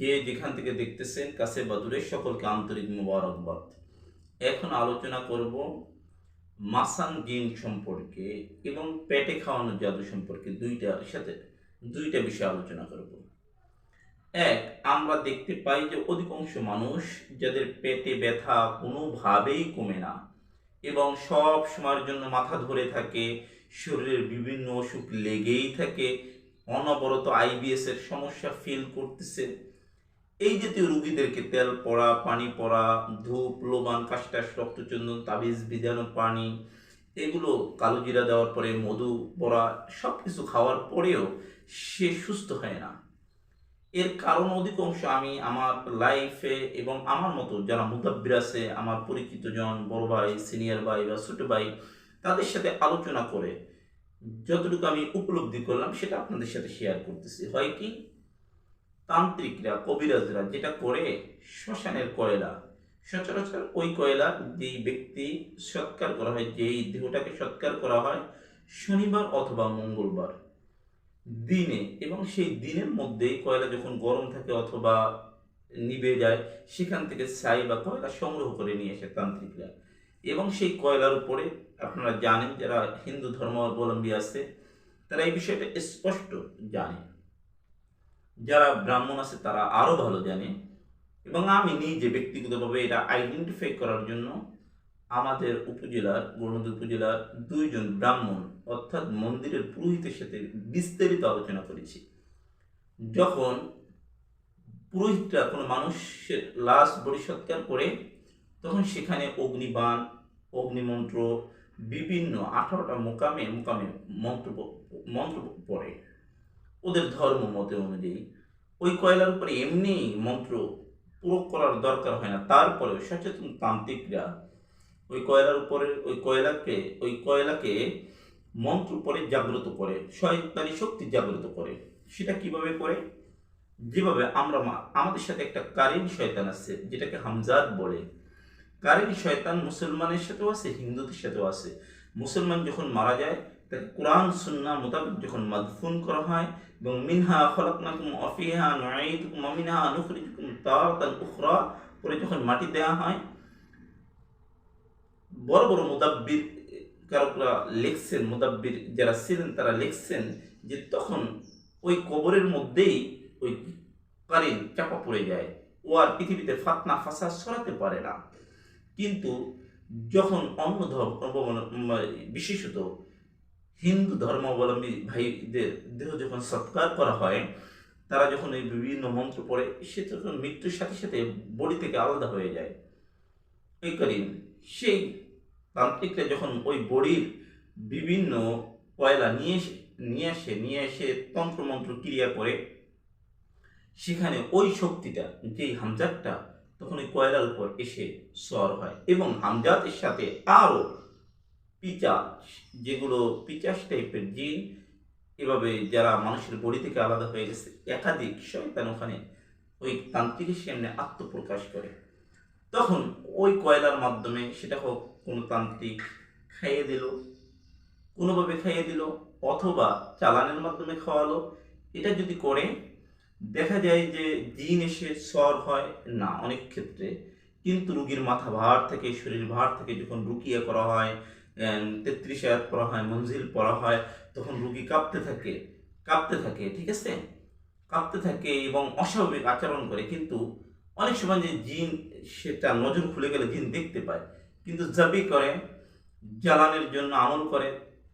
যে যেখান থেকে দেখতেছেন কাছে বা দূরের সকলকে আন্তরিক মোবারকবাদ। এখন আলোচনা করব মাসান জিন সম্পর্কে এবং পেটে খাওয়ানো জাদু সম্পর্কে দুইটার সাথে দুইটা বিষয় আলোচনা করব। এক, আমরা দেখতে পাই যে অধিকাংশ মানুষ যাদের পেটে ব্যথা কোনোভাবেই কমে না এবং সব সময়ের জন্য মাথা ধরে থাকে, শরীরের বিভিন্ন অসুখ লেগেই থাকে, অনবরত আইবিএস এর সমস্যা ফিল করতেছে এই জাতীয় রুগীদেরকে তেল পড়া, পানি পড়া, ধূপ লোবান কাশটাস রক্তচন্দন, তাবিজ বিজানো পানি, এগুলো কালো জিরা দেওয়ার পরে, মধু পড়া সব কিছু খাওয়ার পরেও সে সুস্থ হয় না। এর কারণ অধিকাংশ আমি আমার লাইফে এবং আমার মতো যারা মুদাব্বির আছে, আমার পরিচিত জন, বড় ভাই, সিনিয়র ভাই বা ছোট ভাই, তাদের সাথে আলোচনা করে যতটুকু আমি উপলব্ধি করলাম, সেটা আপনাদের সাথে শেয়ার করতেছি। হয় কি? তান্ত্রিকরা, কবিরাজরা যেটা করে শ্মশানের কয়লা। সচরাচর ওই কয়লা যেই ব্যক্তি সৎকার করা হয়, যেই দেহটাকে সৎকার করা হয় শনিবার অথবা মঙ্গলবার দিনে এবং সেই দিনের মধ্যেই কয়লা যখন গরম থাকে অথবা নিভে যায়, সেখান থেকে ছাই বা কয়লা সংগ্রহ করে নিয়ে আসে তান্ত্রিকরা। এবং সেই কয়লার উপরে আপনারা জানেন, যারা হিন্দু ধর্মাবলম্বী আছে, তারা এই বিষয়টা স্পষ্ট জানে। যারা ব্রাহ্মণ আছে তারা আরও ভালো জানে। এবং আমি নিজে ব্যক্তিগতভাবে এটা আইডেন্টিফাই করার জন্য আমাদের উপজেলার গণদ উপজেলার দুইজন ব্রাহ্মণ, অর্থাৎ মন্দিরের পুরোহিতের সাথে বিস্তারিত আলোচনা করেছি। যখন পুরোহিতরা কোনো মানুষের লাশ বড়ি সৎকার করে, তখন সেখানে অগ্নিবাণ, অগ্নিমন্ত্র, বিভিন্ন আঠারোটা মোকামে মোকামে মন্ত্র মন্ত্র পড়ে। ওদের ধর্ম মতে অনুযায়ী। ওই কয়লার উপরে এমনি মন্ত্র প্রয়োগ করার দরকার হয় না। তারপরে সচেতন তান্ত্রিকরা ওই কয়লার উপরে, ওই কয়লাকে ওই কয়লাকে মন্ত্র পরে জাগ্রত করে, শয়তানি শক্তি জাগ্রত করে। সেটা কীভাবে করে? যেভাবে আমরা আমাদের সাথে একটা কারিন শয়তান আছে, যেটাকে হামজাদ বলে। কারিন শয়তান মুসলমানের সাথেও আছে, হিন্দুদের সাথেও আছে। মুসলমান যখন মারা যায় কোরআন সুন্না মোতাবেক যখন মাদফুন করা হয়, এবং মিনহা খলাকনাকুম অফিহা নুঈদুকুম ওয়া মিনহা নুখরিজুকুম তারাতান উখরা যখন মাটি দেওয়া হয়, বড় বড় মুদাব্বির কারকরা লিখছেন, মুদাব্বির যারা ছিলেন তারা লিখছেন যে তখন ওই কবরের মধ্যেই ওই কারিন চাপা পড়ে যায় ও আর পৃথিবীতে ফাতনা ফাসা সরাতে পারে না। কিন্তু যখন অন্য ধর্ম বিশেষত হিন্দু ধর্মাবলম্বী ভাইদের দেহ যখন সৎকার করা হয়, তারা যখন এই বিভিন্ন মন্ত্র পড়ে, সে তখন মৃত্যুর সাথে সাথে বডি থেকে আলাদা হয়ে যায়। এই করিম, সেই তান্ত্রিকরা যখন ওই বডির বিভিন্ন কয়লা নিয়ে এসে, নিয়ে আসে, নিয়ে এসে তন্ত্রমন্ত্র ক্রিয়া করে, সেখানে ওই শক্তিটা, যেই হামজাতটা, তখন ওই কয়লার উপর এসে সর হয় এবং হামজাতের সাথে আরও পিচাস যেগুলো পিচাস টাইপের জিন, এভাবে যারা মানুষের বডি থেকে আলাদা হয়ে গেছে, একাধিক শয়তান ওখানে ওই তান্ত্রিকের সামনে আত্মপ্রকাশ করে। তখন ওই কয়লার মাধ্যমে সেটা হোক কোনো তান্ত্রিক খাইয়ে দিল, কোনোভাবে খাইয়ে দিল, অথবা চালানের মাধ্যমে খাওয়ালো। এটা যদি করে, দেখা যায় যে জিন এসে সর হয়, না, অনেক ক্ষেত্রে। কিন্তু রুগীর মাথা ভার থেকে, শরীর ভার থেকে যখন রুকিয়া করা হয় তেত্রিশ আয়াত পড়া হয়, মঞ্জিল পড়া হয়, তখন রুগী কাঁপতে থাকে কাঁপতে থাকে, ঠিক আছে? কাঁপতে থাকে এবং অস্বাভাবিক আচরণ করে, কিন্তু অনেক সময় যে জিন, সেটা নজর খুলে গেলে জিন দেখতে পায়, কিন্তু জবি করে, জ্বালানের জন্য আমল করে,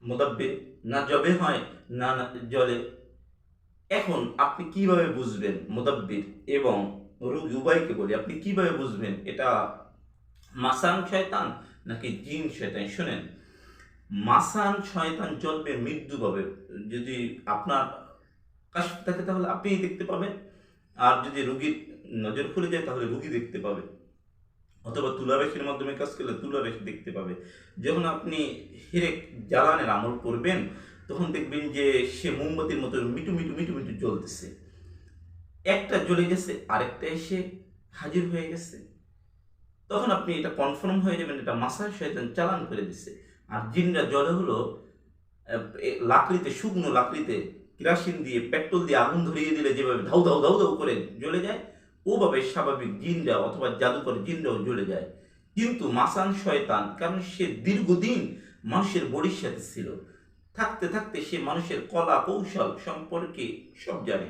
মোদাব্বির, না জবে হয়, না জলে এখন আপনি কীভাবে বুঝবেন মোদাব্বির এবং রুগী উভয়কে বলি, আপনি কীভাবে বুঝবেন? এটা মাসান শয়তান নাকি জিন, শয়তান? শোনেন, মাসান শয়তান চলবে মৃত্যুভাবে যদি আপনার কাশ থাকে, তাহলে আপনিই দেখতে পাবেন। আর যদি রুগীর নজর খুলে যায়, তাহলে রুগী দেখতে পাবে। অথবা তুলারেশের মাধ্যমে কাজ করলে তুলারেশ দেখতে পাবে। যখন আপনি হিরেক জ্বালানের আমল করবেন, তখন দেখবেন যে সে মোমবাতির মতো মিটু মিটু মিটু মিটু জ্বলতেছে। একটা জ্বলে গেছে, আরেকটা এসে হাজির হয়ে গেছে। তখন আপনি এটা কনফার্ম হয়ে যাবেন, এটা মাসার শয়তান চালান করে দিচ্ছে আর জিনরা জলে হলো লাকড়িতে, শুকনো লাকড়িতে কেরাসিন দিয়ে, পেট্রোল দিয়ে আগুন ধরিয়ে দিলে যেভাবে ধাউ ধাউ ধাউ ধাউ করে জ্বলে যায়, ওভাবে স্বাভাবিক জিনরা অথবা জাদুকর জিনরাও জ্বলে যায়। কিন্তু মাসান শয়তান, কারণ সে দীর্ঘদিন মানুষের বডির সাথে ছিল। থাকতে থাকতে সে মানুষের কলা কৌশল সম্পর্কে সব জানে।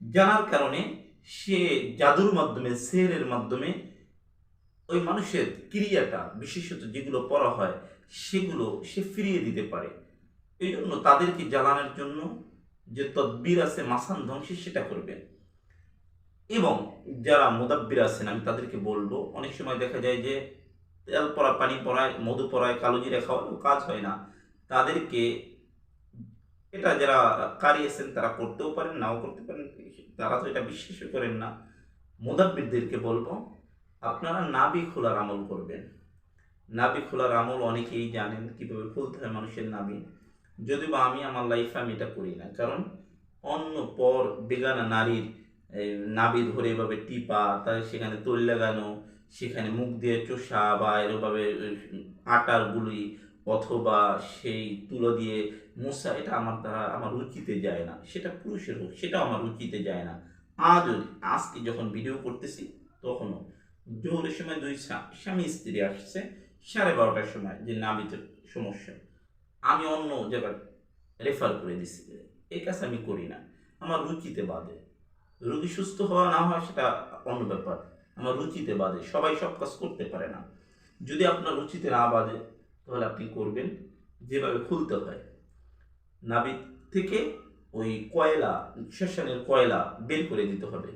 জানার কারণে সে জাদুর মাধ্যমে সেহের মাধ্যমে ওই মানুষের ক্রিয়াটা, বিশেষত যেগুলো পড়া হয়, সেগুলো সে ফিরিয়ে দিতে পারে। এই জন্য তাদেরকে জ্বালানোর জন্য যে তদবির আছে, মাসান ধ্বংসের সেটা করবেন এবং যারা মোদাব্বির আছেন, আমি তাদেরকে বলব, অনেক সময় দেখা যায় যে তেল পড়া পানি পড়ায়, মধু পড়ায়, কালো জিরা খাওয়ালেও কাজ হয় না। তাদেরকে এটা যারা কারি আছেন, তারা করতেও পারেন, নাও করতে পারেন, তারা তো এটা বিশ্বাসও করেন না। মোদাব্বিরদেরকে বলব আপনারা নাবি খোলার আমল করবেন। নাবি খোলার আমল অনেকেই জানেন কীভাবে খুলতে হয় মানুষের নাবি যদি বা আমি আমার লাইফে আমি এটা করি না, কারণ অন্য পর বেগানা নারীর নাবি ধরে এভাবে টিপা, তার সেখানে তৈল লাগানো, সেখানে মুখ দিয়ে চোষা বা এরভাবে আটার গুলি অথবা সেই তুলো দিয়ে মশা এটা আমার দ্বারা, আমার রুচিতে যায় না। সেটা পুরুষের হোক, সেটাও আমার রুচিতে যায় না। আজ আজকে যখন ভিডিও করতেছি, তখনও জোরের সময় দুই স্বা- স্বামী স্ত্রী আসছে, সাড়ে বারোটার সময় যে নাবিতে সমস্যা। আমি অন্য জায়গায় রেফার করে দিছি এই কাজ আমি করি না। আমার রুচিতে বাদে রোগী সুস্থ হওয়া না হওয়া সেটা অন্য ব্যাপার। আমার রুচিতে বাদে সবাই সব কাজ করতে পারে না। যদি আপনার রুচিতে না বাদে তাহলে আপনি করবেন যেভাবে খুলতে হয়। নাবিক থেকে ওই কয়লা শ্মশানের কয়লা বের করে দিতে হবে।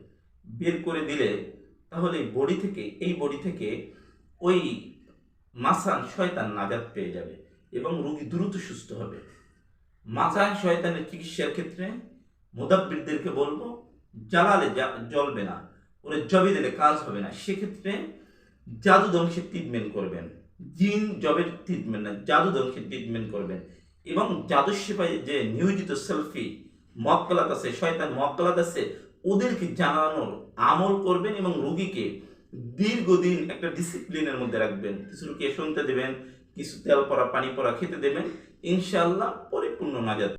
বের করে দিলে তাহলে বডি থেকে, এই বডি থেকে ওই মাসান শয়তান নাজাত পেয়ে যাবে এবং রোগী দ্রুত সুস্থ হবে। মাসান শয়তানের চিকিৎসার ক্ষেত্রে মোদাব্বিরদেরকে বলব জ্বালালে জ্বলবে না, ওরে জবে দিলে কাজ হবে না। সেক্ষেত্রে জাদু ধ্বংসের ট্রিটমেন্ট করবেন। জিন জবের ট্রিটমেন্ট না, জাদু ধ্বংসের ট্রিটমেন্ট করবেন। এবং জাদু সেবায় যে নিয়োজিত সেলফি মক্কলাত আছে, শয়তান মক্কলাত আছে ওদেরকে জানানোর আমল করবেন এবং রুগীকে দীর্ঘদিন একটা ডিসিপ্লিনের মধ্যে রাখবেন। কিছু রুগী শুনতে দেবেন, কিছু তেল পরা পানি পরা খেতে দেবেন ইনশাল্লাহ পরিপূর্ণ নাজাত।